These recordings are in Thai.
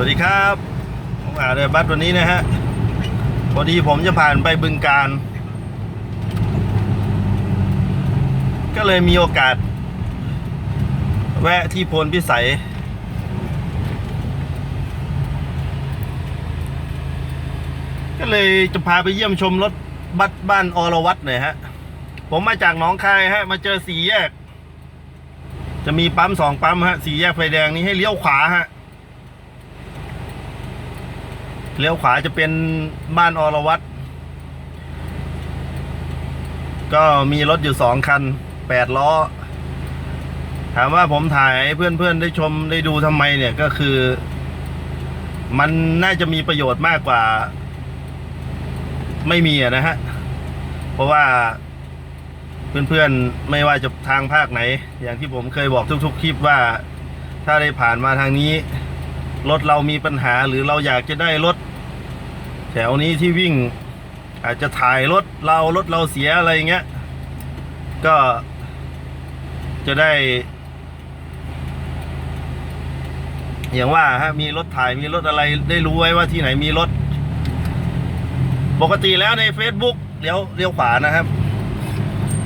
วัสดีครับผมอาเดบัสวันนี้นะฮะพอดีผมจะผ่านไปบึงการ ก็เลยมีโอกาส แวะที่พลพิสัย ก็เลยจะพาไปเยี่ยมชมรถบัสบ้านอรวัตหน่อยฮะ ผมมาจากหนองคายฮะ มาเจอสี่แยก จะมีปั๊มสองปั๊มฮะสี่แยกไฟแดงนี้ให้เลี้ยวขวาฮะ เลี้ยวขวาจะเป็นบ้านอรวัตก็มีรถอยู่สองคันแปดล้อ ถามว่าผมถ่ายเพื่อนๆได้ชมได้ดูทำไมเนี่ยก็คือ มันน่าจะมีประโยชน์มากกว่า ไม่มีอะนะฮะ เพราะว่าเพื่อนๆไม่ว่าจะทางภาคไหน อย่างที่ผมเคยบอกทุกๆคลิปว่า ถ้าได้ผ่านมาทางนี้รถเรามีปัญหาหรือเราอยากจะได้รถ แถวนี้ที่วิ่ง อาจจะถ่ายรถเรารถเราเสียอะไรเงี้ย ก็จะได้ อย่างว่าฮะมีรถถ่ายมีรถอะไรได้รู้ไว้ว่าที่ไหนมีรถ ปกติแล้วใน Facebook เลี้ยวเลี้ยวขวานะครับ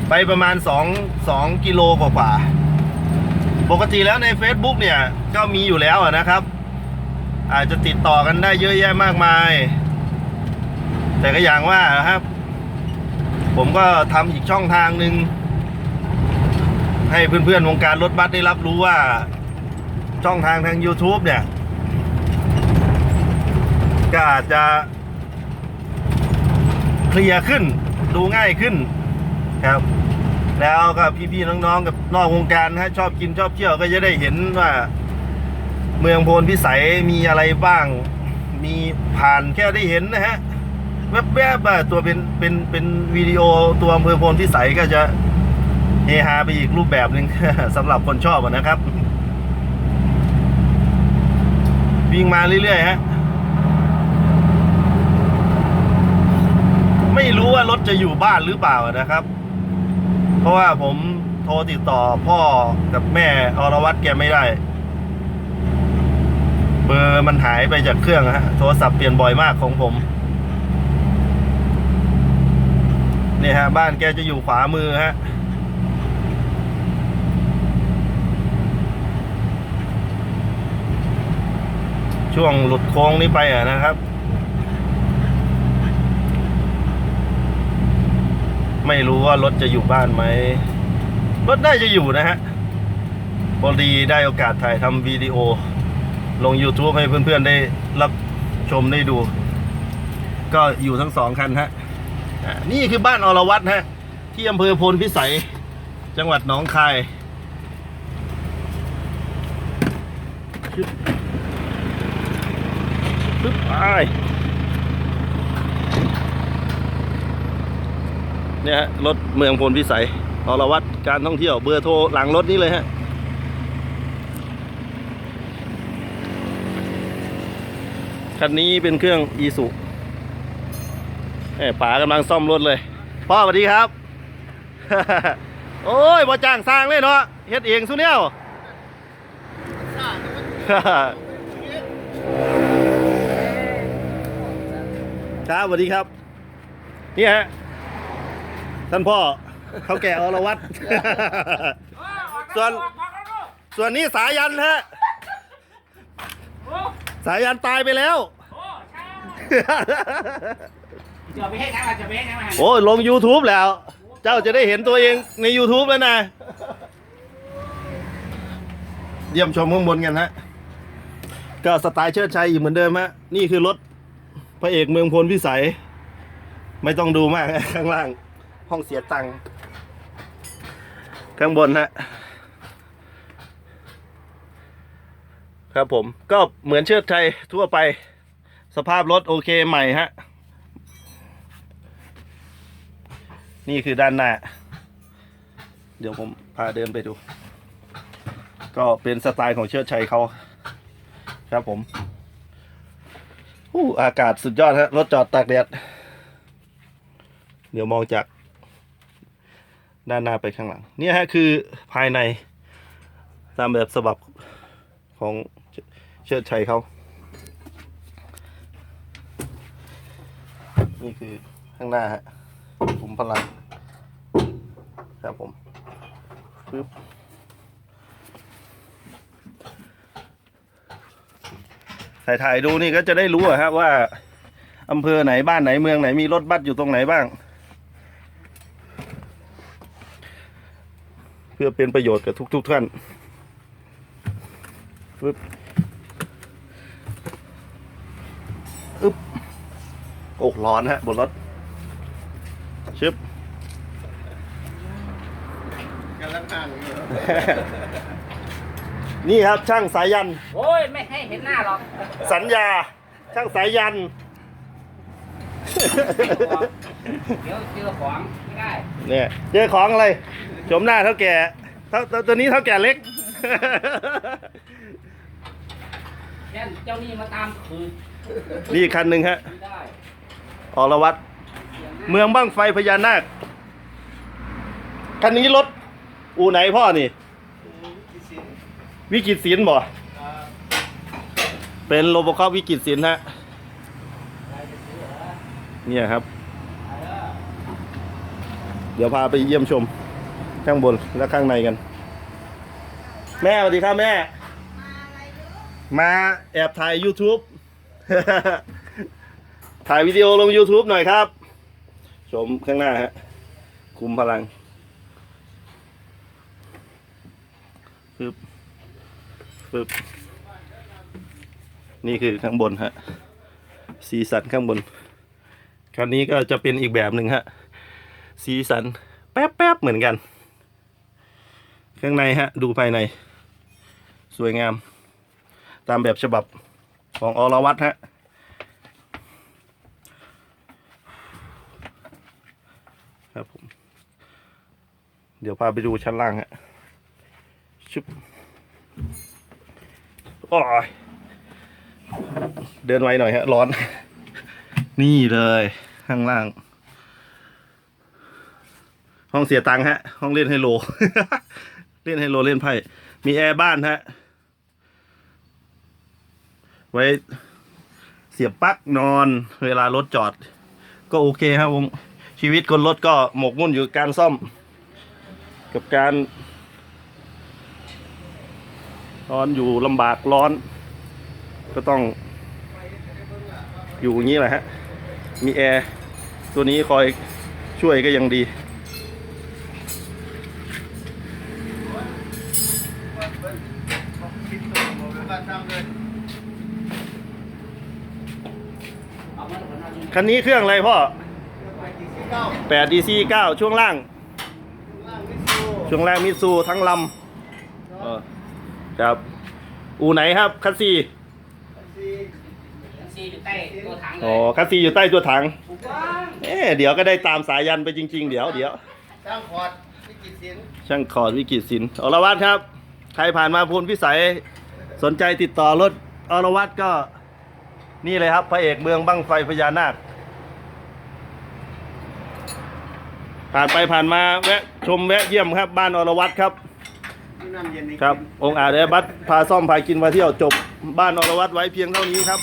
ไปประมาณสองสองกิโลกว่าปกติแล้วใน Facebook เนี่ย ก็มีอยู่แล้วนะครับ อาจจะติดต่อกันได้เยอะแยะมากมาย แต่ก็อย่างว่าครับ ผมก็ทำอีกช่องทางหนึ่งให้เพื่อนๆวงการรถบัสได้รับรู้ว่า ช่องทางทาง YouTube เนี่ย ก็อาจจะเคลียร์ขึ้นดูง่ายขึ้นครับ แล้วก็พี่ๆน้องๆกับนอกวงการนะฮะชอบกินชอบเที่ยวก็จะได้เห็นว่า เมืองโพนพิสัยมีอะไรบ้าง มีผ่านแค่ได้เห็นนะฮะ แวบๆอะตัวเป็นเป็นเป็นวิดีโอตัวอำเภอโพนพิสัยก็จะเฮฮาไปอีกรูปแบบหนึ่ง สำหรับคนชอบนะครับ วิ่งมาเรื่อยๆฮะไม่รู้ว่ารถจะอยู่บ้านหรือเปล่านะครับ เพราะว่าผมโทรติดต่อพ่อกับแม่อรวัตแกไม่ได้ เบอร์มันหายไปจากเครื่องฮะโทรศัพท์เปลี่ยนบ่อยมากของผม นี่ฮะบ้านแกจะอยู่ขวามือฮะช่วงหลุดโค้งนี้ไปอะนะครับ ไม่รู้ว่ารถจะอยู่บ้านไหมรถน่าจะอยู่นะฮะพอดีได้โอกาสถ่ายทำวิดีโอ ลง YouTube ให้เพื่อนๆได้รับชมได้ดู ก็อยู่ทั้งสองคันฮะ นี่คือบ้านอรวัตฮะ ที่อำเภอโพนพิสัย จังหวัดหนองคายปึ๊บปึ๊บไปเนี่ยฮะรถเมืองโพนพิสัยอรวัตการท่องเที่ยวเบอร์โทรหลังรถนี้เลยฮะคันนี้เป็นเครื่องอีสุ ป๋ากำลังซ่อมรถเลย พ่อสวัสดีครับ โอ้ยบ่จ้างสร้างเลยเนาะเฮ็ดเองสุเนี่ยครับสวัสดีครับ นี่ฮะ ท่านพ่อเขาแก่อรวัตส่วนส่วนนี้สายันฮะ สายันตายไปแล้ว เดี๋ยวไปให้นะเราจะไปให้นะมาโอ้ยลง YouTube แล้ว เจ้าจะได้เห็นตัวเองใน YouTube แล้วนะ เยี่ยมชมข้างบนกันฮะ ก็สไตล์เชิดชัยอีกเหมือนเดิมฮะ นี่คือรถพระเอกเมืองพลพิสัย ไม่ต้องดูมาก ข้างล่าง ห้องเสียตังค์ข้างบนฮะ ครับผมก็เหมือนเชิดชัยทั่วไป สภาพรถโอเคใหม่ฮะ นี่คือด้านหน้า เดี๋ยวผมพาเดินไปดู ก็เป็นสไตล์ของเชิดชัยเขาครับผมอู้อากาศสุดยอดฮะรถจอดตากแดด เดี๋ยวมองจาก ด้านหน้าไปข้างหลังนี่ฮะคือภายในตามแบบฉบับของเชิดชัยเขา นี่คือข้างหน้าฮะ คุมพลัง ครับผมปึ๊บถ่ายถ่ายๆดูนี่ก็จะได้รู้อะครับว่าอำเภอไหนบ้านไหนเมืองไหนมีรถบัสอยู่ตรงไหนบ้าง เพื่อเป็นประโยชน์กับทุกๆท่านปึ๊บอึ๊บโอ้ร้อนฮะบนรถชึบ กันละทาง นี่เหรอนี่ครับช่างสายัน โอ้ยไม่ให้เห็นหน้าหรอกสัญญา ช่างสายัน เดี๋ยวเจอของไม่ได้เนี่ยเจอของอะไรชมหน้าเท่าแก่เท่าตัวตัวนี้เท่าแก่เล็ก แค่เจ้านี่มาตามคืนนี่อีกคันหนึ่งฮะไม่ได้อรวัตเสียงหน้าเมืองบ้างไฟพญานาคคันนี้รถ อูไหนพ่อนี่ วิกิตศิลป์บ่เป็นโรบคอปวิกิตศิลป์ฮะเนี่ยครับ เดี๋ยวพาไปเยี่ยมชม ข้างบนและข้างในกัน แม่สวัสดีครับแม่ มาแอบถ่าย YouTube ถ่ายวิดีโอลง YouTube หน่อยครับ ชมข้างหน้าฮะ คุมพลัง ปึ๊บปึ๊บนี่คือข้างบนฮะ สีสันข้างบนคันนี้ก็จะเป็นอีกแบบหนึ่งฮะ สีสันแป๊บๆเหมือนกัน ข้างในฮะ ดูภายใน สวยงาม ตามแบบฉบับของอรวัตฮะครับผม เดี๋ยวพาไปดูชั้นล่างฮะ ชุบโอ้ยเดินไวหน่อยฮะ ร้อน นี่เลย ข้างล่าง ห้องเสียตังค์ฮะ ห้องเล่นไฮโล เล่นไฮโลเล่นไพ่ มีแอร์บ้านฮะ ไว้เสียบปลั๊กนอนเวลารถจอด ก็โอเคครับผมชีวิตคนรถก็หมกมุ่นอยู่กับการซ่อม กับการ ร้อนอยู่ลำบากร้อน ก็ต้องอยู่อย่างนี้แหละฮะ มีแอร์ตัวนี้คอยช่วยก็ยังดี คันนี้เครื่องอะไรพ่อไปที่สี่เก้า8 DC 9 ช่วงล่าง ช่วงล่างมิซูทั้งลำ ครับ อูไหนครับคัสซีสี่ซีอยู่ใต้ตัวถังเลอ๋อยคัสซีอยู่ใต้ตัวถังถูกต้องเอ๊ะเดี๋ยวก็ได้ตามสายันไปจริง ๆ เดี๋ยวเดี๋ยวช่างพอร์ตวิกิตศิลป์ช่างขอดวิกิตสินอรวัตครับ ใครผ่านมาพลพิสัยสนใจติดต่อรถอรวัตก็นี่เลยครับพระเอกเมืองบั้งไฟพญานาค ผ่านไปผ่านมาแวะชมแวะเยี่ยมครับ บ้านอรวัตครับที่น้ำเย็นนี่ ครับองค์อาจได้บัสพาซ่อมพากินมาเที่ยวจบบ้านอรวัตไว้เพียงเท่านี้ครับ